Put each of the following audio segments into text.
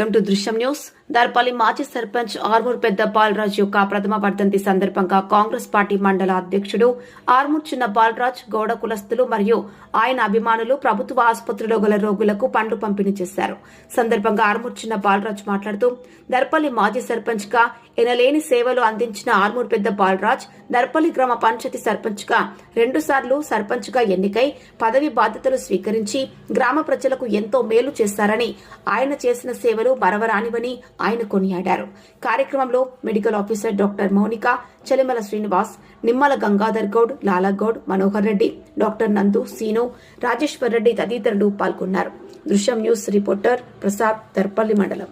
Welcome to Drishyam news. Darpalli మాజీ సర్పంచ్ ఆర్మూర్ పెద్ద బాలరాజ్ యొక్క ప్రథమ వర్ధంతి సందర్భంగా కాంగ్రెస్ పార్టీ మండల అధ్యక్షుడు ఆర్మూర్ చిన్న బాలరాజ్ గౌడ కులస్తులు మరియు ఆయన అభిమానులు ప్రభుత్వ ఆసుపత్రిలో గల రోగులకు పండ్లు పంపిణీ చేశారు. సందర్భంగా ఆర్మూర్ చిన్న బాలరాజ్ మాట్లాడుతూ దర్పల్లి మాజీ సర్పంచ్గా ఎనలేని సేవలు అందించిన ఆర్మూర్ పెద్ద బాలరాజ్ దర్పల్లి గ్రామ పంచాయతీ సర్పంచ్గా రెండుసార్లు సర్పంచ్గా ఎన్నికై పదవి బాధ్యతలు స్వీకరించి గ్రామ ప్రజలకు ఎంతో మేలు చేశారని ఆయన చేసిన సేవలు మరవరానివని ఆయన కొనియాడారు. కార్యక్రమంలో medical officer doctor Mounika Chalimala Srinivas Nimmala Gangadhar Goud Lalagoud Manohar Reddy doctor Nandu Seenu Rajeshwar Reddy తదితరులు పాల్గొన్నారు. దృశ్యం న్యూస్ రిపోర్టర్ ప్రసాద్ దర్పల్లి మండలం.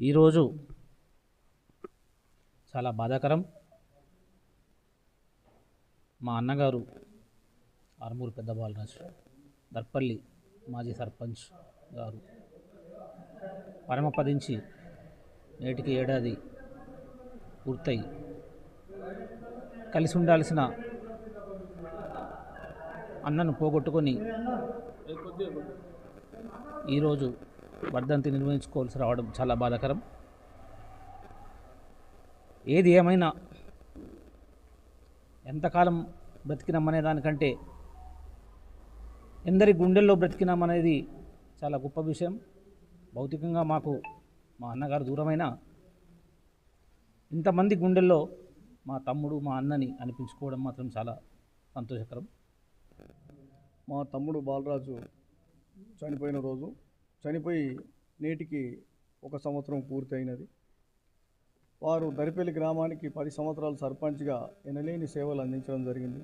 ఈరోజు చాలా బాధాకరం. మా అన్నగారు ఆర్మూరు పెద్ద బాలరాజు దర్పల్లి మాజీ సర్పంచ్ గారు పరమపదించి నేటికి ఏడాది పూర్తయి. కలిసి ఉండాల్సిన అన్నను పోగొట్టుకొని ఈరోజు వర్ధంతి నిర్వహించుకోవాల్సి రావడం చాలా బాధాకరం. ఏది ఏమైనా ఎంతకాలం బ్రతికినామనే దానికంటే ఎందరి గుండెల్లో బ్రతికినామనేది చాలా గొప్ప విషయం. భౌతికంగా మాకు మా అన్నగారు దూరమైన ఇంతమంది గుండెల్లో మా తమ్ముడు మా అన్నని అనిపించుకోవడం మాత్రం చాలా సంతోషకరం. మా తమ్ముడు బాలరాజు చనిపోయిన రోజు చనిపోయి నేటికి ఒక సంవత్సరం పూర్తయినది. వారు దరిపల్లి గ్రామానికి పది సంవత్సరాలు సర్పంచ్గా ఎనలేని సేవలు అందించడం జరిగింది.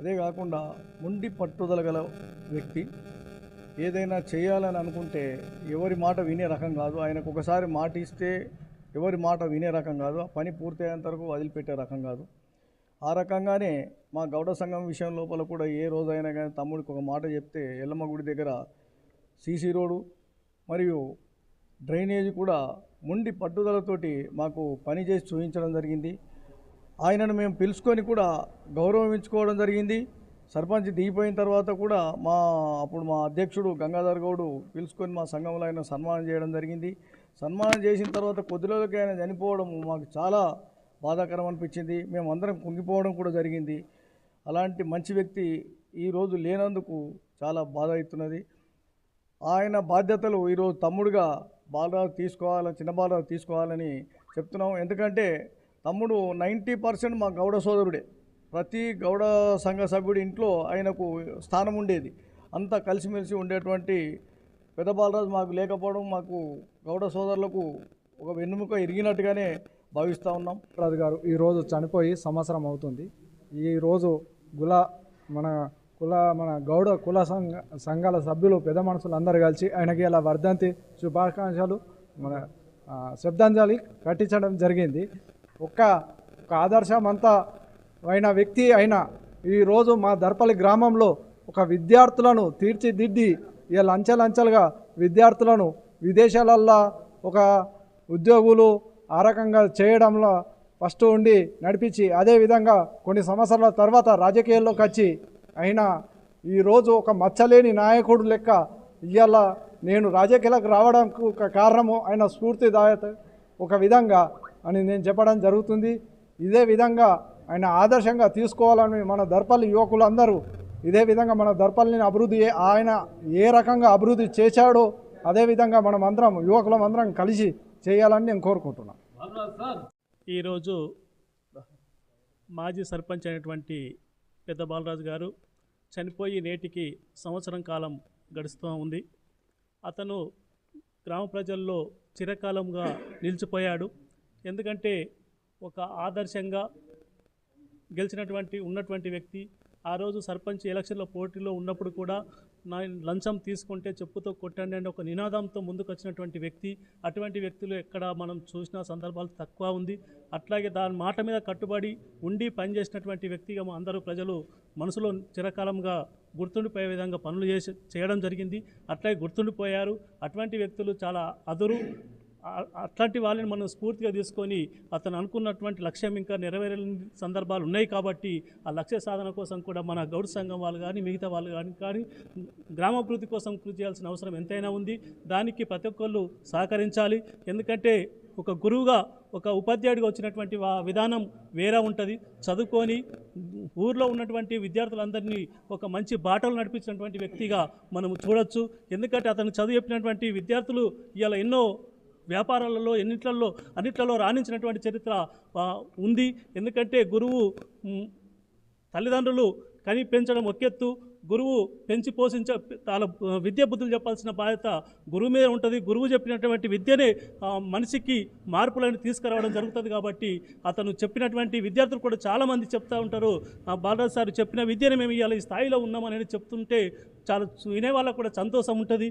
అదే కాకుండా ముండి పట్టుదల గల వ్యక్తి ఏదైనా చేయాలని అనుకుంటే ఎవరి మాట వినే రకం కాదు. ఆయనకు ఒకసారి మాట ఇస్తే ఎవరి మాట వినే రకం కాదు. ఆ పని పూర్తయ్యేంత వరకు వదిలిపెట్టే రకం కాదు. ఆ రకంగానే మా గౌడ సంఘం విషయం లోపల కూడా ఏ రోజైనా కానీ తమ్ముడికి ఒక మాట చెప్తే ఎల్లమ్మ గుడి దగ్గర సీసీ రోడ్డు మరియు డ్రైనేజ్ కూడా ముండి పట్టుదలతోటి మాకు పని చేసి చూపించడం జరిగింది. ఆయనను మేము పిలుచుకొని కూడా గౌరవించుకోవడం జరిగింది. సర్పంచ్ దిగిపోయిన తర్వాత కూడా మా అప్పుడు మా అధ్యక్షుడు గంగాధర్ గౌడు పిలుచుకొని మా సంఘంలో ఆయన సన్మానం చేయడం జరిగింది. సన్మానం చేసిన తర్వాత కొద్ది రోజులకి ఆయన చనిపోవడం మాకు చాలా బాధాకరం అనిపించింది. మేము అందరం కుంగిపోవడం కూడా జరిగింది. అలాంటి మంచి వ్యక్తి ఈరోజు లేనందుకు చాలా బాధ అవుతున్నది. ఆయన బాధ్యతలు ఈరోజు తమ్ముడుగా బాలరాజు తీసుకోవాలని చిన్న బాలరాజు తీసుకోవాలని చెప్తున్నాం. ఎందుకంటే తమ్ముడు నైంటీ పర్సెంట్ మా గౌడ సోదరుడే. ప్రతి గౌడ సంఘ సభ్యుడి ఇంట్లో ఆయనకు స్థానం ఉండేది. అంతా కలిసిమెలిసి ఉండేటువంటి పెద్ద బాలరాజు మాకు లేకపోవడం మాకు గౌడ సోదరులకు ఒక వెన్నుముక ఇరిగినట్టుగానే భావిస్తూ ఉన్నాం. రాజు గారు ఈరోజు చనిపోయి సంవత్సరం అవుతుంది. ఈరోజు గుల మన కుల మన గౌడ కుల సంఘ సంఘాల సభ్యులు పెద్ద మనుషులు అందరూ కలిసి ఆయనకి ఇలా వర్ధంతి శుభాకాంక్షలు మన శబ్దాంజలి కట్టించడం జరిగింది. ఒక్క ఒక ఆదర్శమంతా అయిన వ్యక్తి అయిన ఈరోజు మా దర్పల్లి గ్రామంలో ఒక విద్యార్థులను తీర్చిదిద్ది ఇలా అంచెలంచెలుగా విద్యార్థులను విదేశాలల్లో ఒక ఉద్యోగులు ఆ రకంగా చేయడంలో ఫస్ట్ ఉండి నడిపించి అదేవిధంగా కొన్ని సంవత్సరాల తర్వాత రాజకీయాల్లోకి వచ్చి అయినా ఈరోజు ఒక మచ్చలేని నాయకుడు లెక్క ఇవాళ నేను రాజకీయాలకు రావడానికి ఒక కారణము ఆయన స్ఫూర్తిదాయత ఒక విధంగా అని నేను చెప్పడం జరుగుతుంది. ఇదే విధంగా ఆయన ఆదర్శంగా తీసుకోవాలని మన దర్పల్లి యువకులందరూ ఇదే విధంగా మన దర్పల్లిని అభివృద్ధి ఏ- ఆయన ఏ రకంగా అభివృద్ధి చేశాడో అదేవిధంగా మనం అందరం యువకులం అందరం కలిసి చేయాలని నేను కోరుకుంటున్నాను. ఈరోజు మాజీ సర్పంచ్ అయినటువంటి పెద్ద బాలరాజు గారు చనిపోయి నేటికి సంవత్సరం కాలం గడుస్తూ ఉంది. అతను గ్రామ ప్రజల్లో చిరకాలంగా నిలిచిపోయాడు. ఎందుకంటే ఒక ఆదర్శంగా గెలిచినటువంటి ఉన్నటువంటి వ్యక్తి ఆ రోజు సర్పంచ్ ఎలక్షన్ల పోటీలో ఉన్నప్పుడు కూడా నా లంచం తీసుకుంటే చెప్పుతో కొట్టండి అని ఒక నినాదంతో ముందుకు వచ్చినటువంటి వ్యక్తి. అటువంటి వ్యక్తులు ఎక్కడ మనం చూసిన సందర్భాలు తక్కువ ఉంది. అట్లాగే దాని మాట మీద కట్టుబడి ఉండి పనిచేసినటువంటి వ్యక్తిగా అందరూ ప్రజలు మనసులో చిరకాలంగా గుర్తుండిపోయే విధంగా పనులు చేసి చేయడం జరిగింది. అట్లాగే గుర్తుండిపోయారు. అటువంటి వ్యక్తులు చాలా అదురు. అట్లాంటి వాళ్ళని మనం స్ఫూర్తిగా తీసుకొని అతను అనుకున్నటువంటి లక్ష్యం ఇంకా నెరవేరని సందర్భాలు ఉన్నాయి కాబట్టి ఆ లక్ష్య సాధన కోసం కూడా మన గౌడ సంఘం వాళ్ళు కానీ మిగతా వాళ్ళు కానీ కానీ గ్రామాభివృద్ధి కోసం కృషి చేయాల్సిన అవసరం ఎంతైనా ఉంది. దానికి ప్రతి ఒక్కళ్ళు సహకరించాలి. ఎందుకంటే ఒక గురువుగా ఒక ఉపాధ్యాయుడిగా వచ్చినటువంటి వా- విధానం వేరే ఉంటుంది. చదువుకొని ఊర్లో ఉన్నటువంటి విద్యార్థులందరినీ ఒక మంచి బాటలు నడిపించినటువంటి వ్యక్తిగా మనం చూడొచ్చు. ఎందుకంటే అతను చదువు చెప్పినటువంటి విద్యార్థులు ఇలా ఎన్నో వ్యాపారాలలో ఎన్నిట్లలో అన్నిట్లలో రాణించినటువంటి చరిత్ర ఉంది. ఎందుకంటే గురువు తల్లిదండ్రులు కని పెంచడం ఒకెత్తు. గురువు పెంచి పోషించ తాల విద్య బుద్ధులు చెప్పాల్సిన బాధ్యత గురువు మీద ఉంటుంది. గురువు చెప్పినటువంటి విద్యనే మనిషికి మార్పులను తీసుకురావడం జరుగుతుంది కాబట్టి అతను చెప్పినటువంటి విద్యార్థులు కూడా చాలామంది చెప్తూ ఉంటారు. బాలరాజు సార్ చెప్పిన విద్యను మేము ఇవాళ ఈ స్థాయిలో ఉన్నామనేది చెప్తుంటే చాలా వినే వాళ్ళకు కూడా సంతోషం ఉంటుంది.